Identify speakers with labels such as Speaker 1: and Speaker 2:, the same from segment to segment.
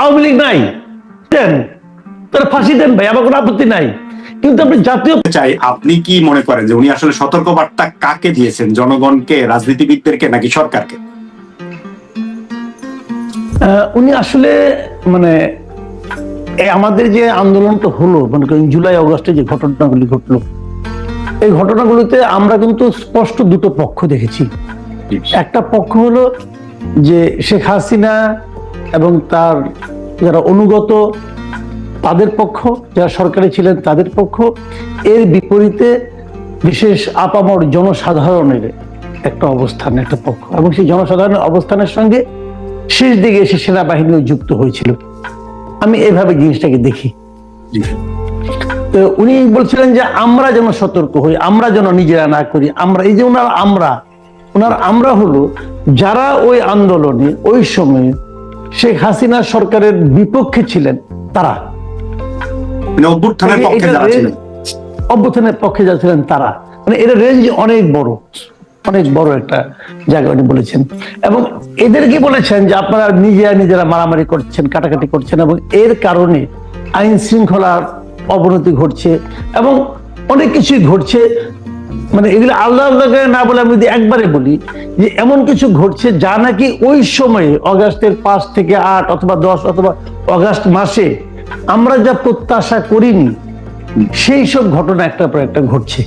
Speaker 1: আওয়ামী লীগ নাই দেন। তারা ফাঁসি দেন ভাই আমার কোনো আপত্তি নাই। কিন্তু আপনি জাতীয়
Speaker 2: চাই আপনি কি মনে করেন যে উনি আসলে সতর্কবার্তা কাকে দিয়েছেন? জনগণকে রাজনীতিবিদদেরকে নাকি সরকারকে?
Speaker 1: উনি আসলে মানে আমাদের যে আন্দোলনটা হলো মানে করেন জুলাই অগস্টে যে ঘটনাগুলি ঘটলো এই ঘটনাগুলিতে আমরা কিন্তু স্পষ্ট দুটো পক্ষ দেখেছি। একটা পক্ষ হলো যে শেখ হাসিনা এবং তার যারা অনুগত তাদের পক্ষ যারা সরকারে ছিলেন তাদের পক্ষ এর বিপরীতে বিশেষ আপামর জনসাধারণের একটা অবস্থান একটা পক্ষ। এবং সেই জনসাধারণের অবস্থানের সঙ্গে শেষ দিকে এসে সেনাবাহিনীও যুক্ত হয়েছিল। আমি এভাবে জিনিসটাকে দেখি। তো উনি বলছিলেন যে আমরা যেন সতর্ক হই আমরা যেন নিজেরা না করি আমরা এই যে ওনার আমরা ওনার আমরা হলো যারা ওই আন্দোলনে ওই সময়ে শেখ হাসিনা সরকারের বিপক্ষে ছিলেন তারা।
Speaker 2: মানে অভ্যুত্থানের পক্ষে যারা ছিলেন।
Speaker 1: অভ্যুত্থানের পক্ষে যা ছিলেন তারা। মানে এর রেঞ্জ অনেক বড় অনেক বড় একটা জায়গা উনি বলেছেন। এবং এদেরকে বলেছেন যে আপনারা নিজেরা নিজেরা মারামারি করছেন কাটাকাটি করছেন এবং এর কারণে আইন শৃঙ্খলার অবনতি ঘটছে এবং অনেক কিছুই ঘটছে। মানে এগুলো আল্লাহ আল্লাহ করে না বলে আমি যদি একবারে বলি যে এমন কিছু ঘটছে যা নাকি ওই সময়ে অগাস্টের পাঁচ থেকে আট অথবা দশ অথবা অগাস্ট মাসে আমরা যা প্রত্যাশা করিনি সেই সব ঘটনা একটার পর একটা ঘটছে।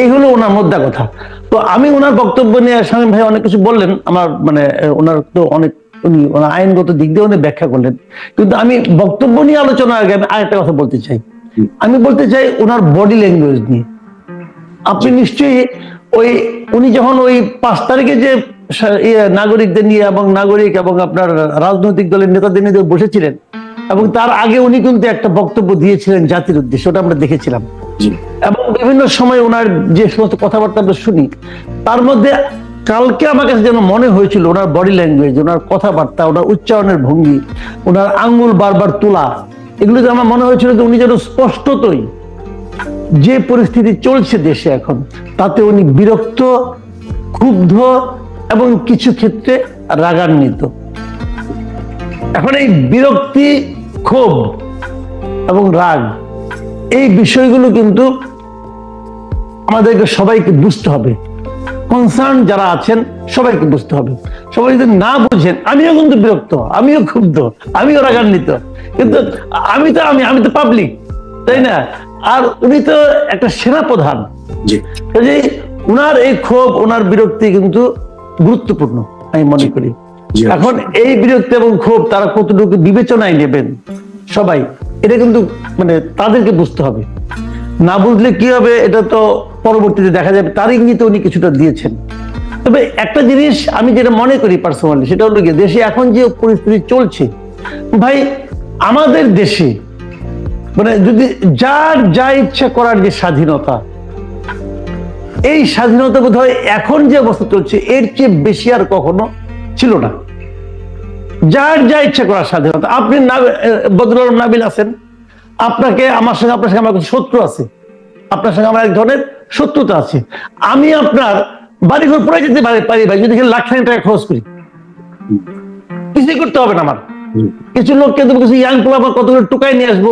Speaker 1: এই হলো ওনার মোদ্দা কথা। তো আমি ওনার বক্তব্য নিয়ে স্বামী ভাই অনেক কিছু বললেন আমার মানে ওনার তো অনেক উনি ওনার আইনগত দিক দিয়ে উনি ব্যাখ্যা করলেন। কিন্তু আমি বক্তব্য নিয়ে আলোচনার আগে আমি আরেকটা কথা বলতে চাই। আমি বলতে চাই ওনার বডি ল্যাঙ্গুয়েজ নিয়ে। আপনি নিশ্চয়ই ওই উনি যখন ওই পাঁচ তারিখে যে ইয়ে নাগরিকদের নিয়ে এবং নাগরিক এবং আপনার রাজনৈতিক দলের নেতাদের নিয়ে বসেছিলেন এবং তার আগে উনি কিন্তু একটা বক্তব্য দিয়েছিলেন জাতির উদ্দেশ্যে ওটা আমরা দেখেছিলাম। এবং বিভিন্ন সময় ওনার যে সমস্ত কথাবার্তা আমরা শুনি তার মধ্যে কালকে আমার কাছে যেন মনে হয়েছিল ওনার বডি ল্যাঙ্গুয়েজ ওনার কথাবার্তা ওনার উচ্চারণের ভঙ্গি ওনার আঙ্গুল বারবার তোলা এগুলো যে আমার মনে হয়েছিল যে উনি যেন স্পষ্টতই যে পরিস্থিতি চলছে দেশে এখন, তাতে উনি বিরক্ত, ক্ষুব্ধ এবং কিছু ক্ষেত্রে রাগান্বিত। এখন এই বিরক্তি, ক্ষোভ এবং রাগ, এই বিষয়গুলো কিন্তু আমাদেরকে সবাইকে বুঝতে হবে। কনসার্ন যারা আছেন, সবাইকে বুঝতে হবে। সবাই যদি না বুঝেন, আমিও কিন্তু বিরক্ত, আমিও ক্ষুব্ধ, আমিও রাগান্বিত। কিন্তু আমি তো, আমি আমি তো পাবলিক তাই না? আর উনি তো একটা সেনাপ্রধান
Speaker 2: জি।
Speaker 1: কাজে উনার এই ক্ষোভ ওনার বিরক্তি কিন্তু গুরুত্বপূর্ণ আমি মনে করি। এখন এই বিরক্তি এবং ক্ষোভ তারা কতটুকু বিবেচনায় নেবেন সবাই এটা কিন্তু মানে তাদেরকে বুঝতে হবে। না বুঝলে কি হবে এটা তো পরবর্তীতে দেখা যাবে তার ইঙ্গিতে উনি কিছুটা দিয়েছেন। তবে একটা জিনিস আমি যেটা মনে করি পার্সোনালি সেটা হলো গিয়ে দেশে এখন যে পরিস্থিতি চলছে ভাই আমাদের দেশে মানে যদি যার যা ইচ্ছা করার যে স্বাধীনতা এই স্বাধীনতা বোধ হয় এখন যে অবস্থা চলছে এর চেয়ে বেশি আর কখনো ছিল না। যার যা ইচ্ছা করার স্বাধীনতা আপনি বদরুল নাবিল আছেন আপনাকে আমার সঙ্গে আপনার সঙ্গে আমার কিছু শত্রু আছে আপনার সঙ্গে আমার এক ধরনের শত্রুতা আছে। আমি আপনার বাড়িঘর পড়ে যেতে পারি পারি ভাই যদি লাখ খানিক টাকা খরচ করি। কিছুই করতে হবে না আমার। কিছু লোককে দেবো কিছু ইয়াং পোলা বা কতগুলো টুকাই নিয়ে আসব।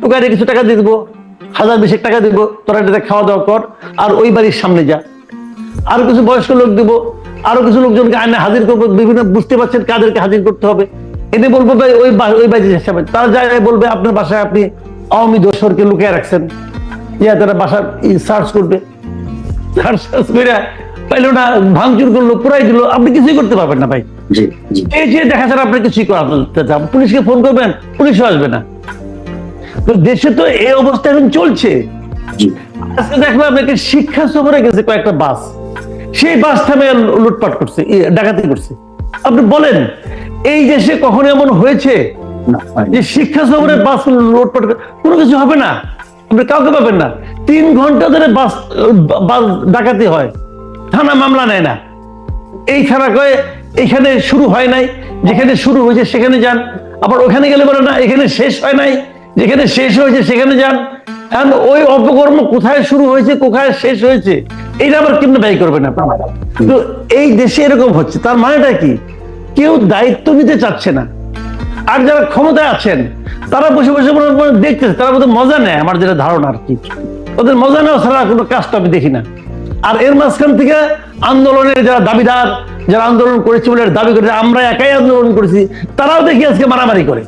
Speaker 1: টুকাইয়ে কিছু টাকা দিয়ে দেবো হাজার বিশেক টাকা দিব তোরা এটাতে খাওয়া দাওয়া কর আর ওই বাড়ির সামনে যা। আরও কিছু বয়স্ক লোক দিব আরও কিছু লোকজনকে আইনে হাজির করব বিভিন্ন বুঝতে পারছেন কাদেরকে হাজির করতে হবে। এনে বলব ভাই ওই ওই বাড়ির হিসাবে। তারা যায় বলবে আপনার বাসায় আপনি আওয়ামী দোসরকে লুকিয়ে রাখছেন। ইয়া তারা বাসা সার্চ করবে। সার্চ করে পাইলো না ভাঙচুর করল পুরাই দিল। আপনি কিছুই করতে পারবেন না ভাই। এই যে দেখা যাচ্ছে আপনি কিছুই করাতে চান পুলিশকে ফোন করবেন পুলিশও আসবে না। তো দেশে তো এই অবস্থা এখন চলছে। আজকে দেখলাম একটা শিক্ষা সফরে গেছে কয়েকটা বাস। সেই বাস থামে লুটপাট করছে ডাকাতি করছে। আপনি বলেন এই দেশে কখনো এমন হয়েছে যে শিক্ষা সফরে বাস লুটপাট কোনো কিছু হবে না? আপনি কাউকে পাবেন না। তিন ঘণ্টা ধরে বাস বাস ডাকাতি হয়। থানা মামলা নেয় না। এই থানা কয়ে এখানে শুরু হয় নাই। যেখানে শুরু হয়েছে সেখানে যান। আবার ওখানে গেলে বলে না এখানে শেষ হয় নাই। যেখানে শেষ হয়েছে সেখানে যান। এখন ওই অপকর্ম কোথায় শুরু হয়েছে, কোথায় শেষ হয়েছে এইটা আবার কেমনে ব্যয় করবেন আপনারা? তো এই দেশে এরকম হচ্ছে। তার মানেটা কি? কেউ দায়িত্ব নিতে চাচ্ছে না। আর যারা ক্ষমতায় আছেন, তারা বসে বসে দেখতেছে, তারা বোধহয় মজা নেয় আমার যেটা ধারণা আর কি। ওদের মজা নেওয়া ছাড়া কোনো কাজটা আমি দেখি না। আর এর মাঝখান থেকে আন্দোলনের যারা দাবিদার, যারা আন্দোলন করেছে বলে দাবি করেছে আমরা একাই আন্দোলন করেছি, তারাও দেখি আজকে মারামারি করে।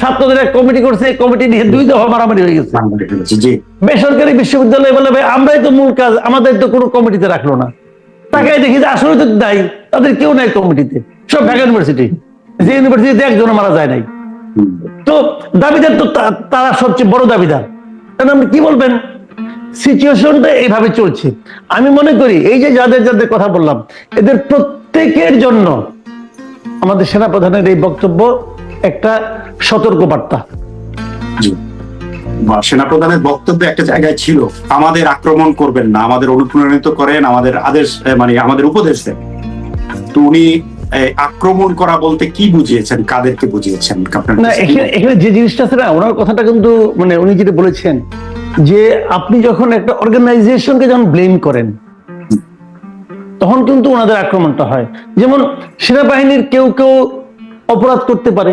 Speaker 1: ছাত্রদের এক কমিটি করছে এই কমিটি নিয়ে দুই দফা মারামারি হয়ে গেছে। বেসরকারি বিশ্ববিদ্যালয় বলে ভাই আমরাই তো মূল কাজ আমাদের তো কোনো কমিটিতে রাখল না। তাকাই দেখি যে আসলে তো নাই তাদের কেউ নাই কমিটিতে। সব ঢাকা ইউনিভার্সিটি। যে ইউনিভার্সিটিতে একজনও মারা যায় নাই। তো দাবিদার তো তারা সবচেয়ে বড় দাবিদার। আপনি কি বলবেন? সিচুয়েশনটা এইভাবে চলছে। আমি মনে করি এই যে যাদের যাদের কথা বললাম এদের প্রত্যেকের জন্য আমাদের সেনাপ্রধানের এই বক্তব্য একটা সতর্ক বার্তা
Speaker 2: জি। বা সেনাপ্রধানের বক্তব্য একটা জায়গায় ছিল আমাদের আক্রমণ করবেন না আমাদের অনুপ্রাণিত করেন আমাদের আদেশ মানে আমাদের উপদেশ দেন। তো উনি আক্রমণ করা বলতে কি বুঝিয়েছেন? কাদেরকে বুঝিয়েছেন?
Speaker 1: না এখানে যে জিনিসটা আছে না ওনার কথাটা কিন্তু মানে উনি যেটা বলেছেন যে আপনি যখন একটা অর্গানাইজেশনকে যখন ব্লেম করেন তখন কিন্তু ওনাদের আক্রমণটা হয়। যেমন সেনাবাহিনীর কেউ কেউ অপরাধ করতে পারে।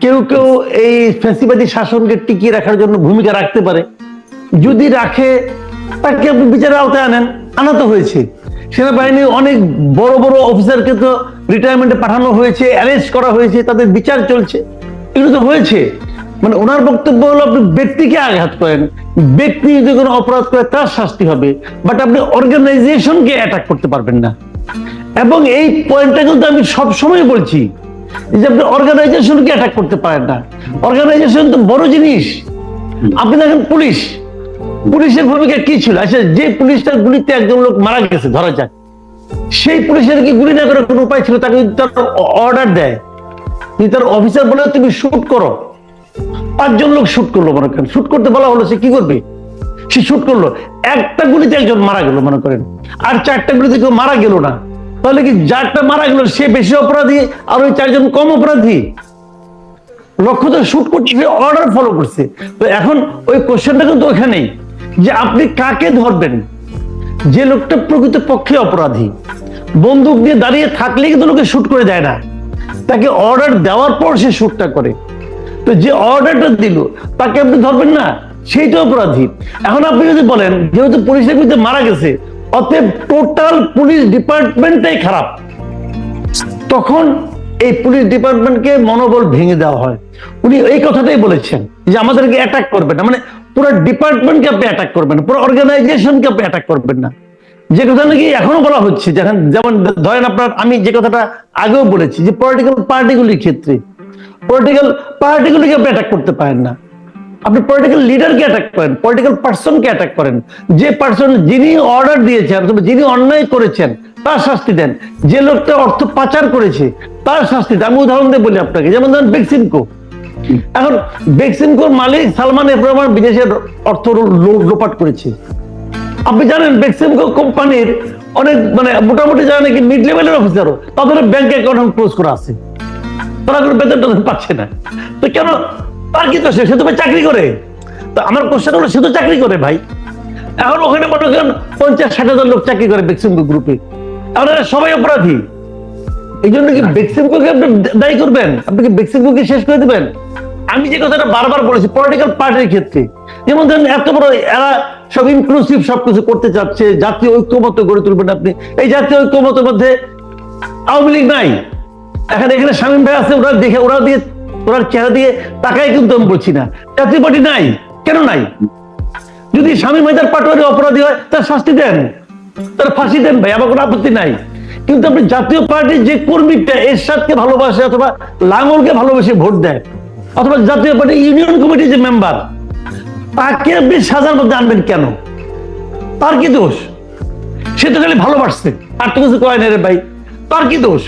Speaker 1: কেউ কেউ এই ফ্যাসিবাদী শাসনকে টিকিয়ে রাখার জন্য ভূমিকা রাখতে পারে। যদি রাখে, তাকে বিচারের আওতায় আনেন। আনা তো হয়েছে। সেনাবাহিনীর অনেক বড় বড় অফিসারকে তো রিটায়ারমেন্টে পাঠানো হয়েছে অ্যারেস্ট করা হয়েছে, তাদের বিচার চলছে। এগুলো তো হয়েছে। মানে ওনার বক্তব্য হলো, আপনি ব্যক্তিকে আঘাত করেন। ব্যক্তি যদি কোনো অপরাধ করে, তার শাস্তি হবে। বাট আপনি অর্গানাইজেশনকে অ্যাটাক করতে পারবেন না। এবং এই পয়েন্টটা কিন্তু আমি সবসময় বলছি যে আপনি অর্গানাইজেশনকে অ্যাটাক করতে পারেন না। অর্গানাইজেশন তো বড় জিনিস। আপনি দেখেন পুলিশ। পুলিশের ভূমিকা কি ছিল? আচ্ছা যে পুলিশটার গুলিতে একজন লোক মারা গেছে, ধরা সেই পুলিশের কি গুলি না কোনো উপায় ছিল? তাকে তার অর্ডার দেয় তার অফিসার বলে, তুমি শুট করো। পাঁচজন লোক শুট করল মনে করেন। শুট করতে বলা হলো, সে কি করবে? সে শুট করল। একটা গুলিতে একজন মারা গেল মনে করেন। আর চারটা গুলিতে কেউ মারা গেল না। তাহলে কি যারটা মারা গেল, সে বেশি অপরাধী আর ওই চারজন কম অপরাধী? লক্ষ্য তো শুট করছে অর্ডার ফলো করছে। তো এখন ওই কোশ্চেনটা কিন্তু ওখানেই, যে আপনি কাকে ধরবেন? যে লোকটা প্রকৃত পক্ষে অপরাধী। বন্দুক দিয়ে দাঁড়িয়ে থাকলে কিন্তু লোকে শুট করে দেয় না। তাকে অর্ডার দেওয়ার পর সে শুটটা করে। তো যে অর্ডারটা দিল, তাকে আপনি ধরবেন না? সেইটা অপরাধী। এখন আপনি যদি বলেন, যেহেতু পুলিশের বিরুদ্ধে মারা গেছে অতএব টোটাল পুলিশ ডিপার্টমেন্টটাই খারাপ। তখন এই পুলিশ ডিপার্টমেন্টকে মনোবল ভেঙে দেওয়া হয়। উনি এই কথাটাই বলেছেন যে আমাদেরকে অ্যাটাক করবেন না। মানে পুরো ডিপার্টমেন্টকে আপনি অ্যাটাক করবেন না, পুরো অর্গানাইজেশনকে আপনি অ্যাটাক করবেন না। যে কথা নাকি এখনও বলা হচ্ছে, যেখান যেমন ধরেন আপনার আমি যে কথাটা আগেও বলেছি যে পলিটিক্যাল পার্টিগুলির ক্ষেত্রে। পলিটিক্যাল পার্টিগুলিকে আপনি অ্যাটাক করতে পারেন না। আপনি পলিটিক্যাল লিডারকে অ্যাটাক করেন পলিটিক্যাল পার্সনকে অ্যাটাক করেন। যে পার্সন যিনি অর্ডার দিয়েছেন যিনি অন্যায় করেছেন, তার শাস্তি দেন। যে লোকটা অর্থ পাচার করেছে, তার শাস্তি দেন। আমি উদাহরণ দিয়ে বলি আপনাকে, যেমন ধরেন বেক্সিমকো। এখন বেক্সিমকোর মালিক সালমান এফ রহমান বিদেশের অর্থ লোপাট করেছে। আপনি জানেন বেক্সিমকো কোম্পানির অনেক মানে মোটামুটি যারা নাকি মিড লেভেলের অফিসারও তাদের ব্যাংক অ্যাকাউন্ট ক্লোজ করা আছে। তারা কোনো বেতন পাচ্ছে না। তো কেন তার কি তো সে তো চাকরি করে। তো আমার কোশ্চেন হলো, সে তো চাকরি করে ভাই। এখন ওখানে মনে করেন পঞ্চাশ, ষাট হাজার লোক চাকরি করে বেক্সিমকো গ্রুপে এখন সবাই অপরাধী। এই জন্য কি বেক্সিমকোকে আপনি দায়ী করবেন? আপনি কি বেক্সিমকোকে শেষ করে দিবেন? আমি যে কথাটা বারবার বলেছি পলিটিক্যাল পার্টির ক্ষেত্রে। যেমন ধরেন, এত বড় এরা সব ইনক্লুসিভ সবকিছু করতে চাচ্ছে, জাতীয় ঐক্যমত গড়ে তুলবেন আপনি। এই জাতীয় ঐক্যমতের মধ্যে আওয়ামী লীগ নাই। এখন এখানে শামীম ভাই আছে, ওরা দেখে ওরা দিয়ে ওনার চেহারা দিয়ে তাকাই কিন্তু আমি বলছি না। জাতীয় পার্টি নাই? কেন নাই? যদি স্বামী মাইদার পাটোয়ারি অপরাধী হয়, তার শাস্তি দেন। তার ফাঁসি দেন ভাই, আমার কোনো আপত্তি নাই। কিন্তু আপনি জাতীয় পার্টির যে কর্মীটা এরশাদকে ভালোবাসে অথবা লাঙ্গলকে ভালোবেসে ভোট দেয়, অথবা জাতীয় পার্টি ইউনিয়ন কমিটির যে মেম্বার, তাকে আপনি সাজার মধ্যে আনবেন কেন? তার কি দোষ? সে তো খালি ভালোবাসছে। আর তো কিছু কয় না রে ভাই। তার কি দোষ?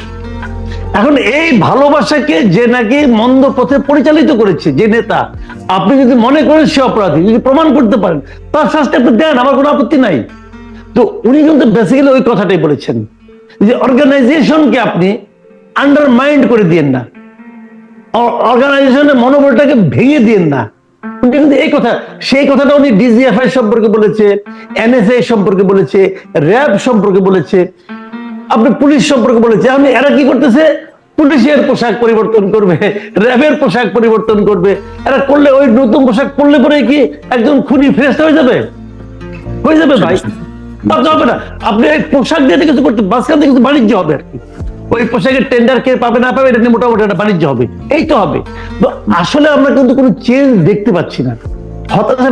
Speaker 1: এখন এই ভালোবাসাকে যে নাকি মন্দ পথে পরিচালিত করেছে, যে নেতা, আপনি যদি মনে করেন সে অপরাধী, যদি প্রমাণ করতে পারেন, তার শাস্তি আপনি দেন, আমার কোনো আপত্তি নাই। তো উনি কিন্তু বেসিক্যালি ওই কথাটাই বলেছেন, যে অর্গানাইজেশনকে আপনি আন্ডারমাইন্ড করে দিয়েন না। অর্গানাইজেশনের মনোবলটাকে ভেঙে দিয়েন না। কিন্তু এই কথা সেই কথাটা উনি ডিজিএফআই সম্পর্কে বলেছে এনএসআই সম্পর্কে বলেছে র্যাব সম্পর্কে বলেছে। আপনি পুলিশ সম্পর্কে বলেছে আমি এরা কি করতেছে? পুলিশের পোশাক পরিবর্তন করবে র্যাবের পোশাক পরিবর্তন করবে। এরা করলে ওই নতুন পোশাক পরলে পরে কি একজন খুনি ফেরস্তা হয়ে যাবে? হয়ে যাবে ভাই। হবে না। আপনি পোশাক দিয়ে কিছু করতে মাঝখান থেকে কিছু বাণিজ্য হবে আর কি। ওই পোশাকের টেন্ডার কে পাবে না পাবে এটা নিয়ে মোটামুটি একটা বাণিজ্য হবে। এই তো হবে। আসলে আমরা কিন্তু কোনো চেঞ্জ দেখতে পাচ্ছি না। হতাশাটা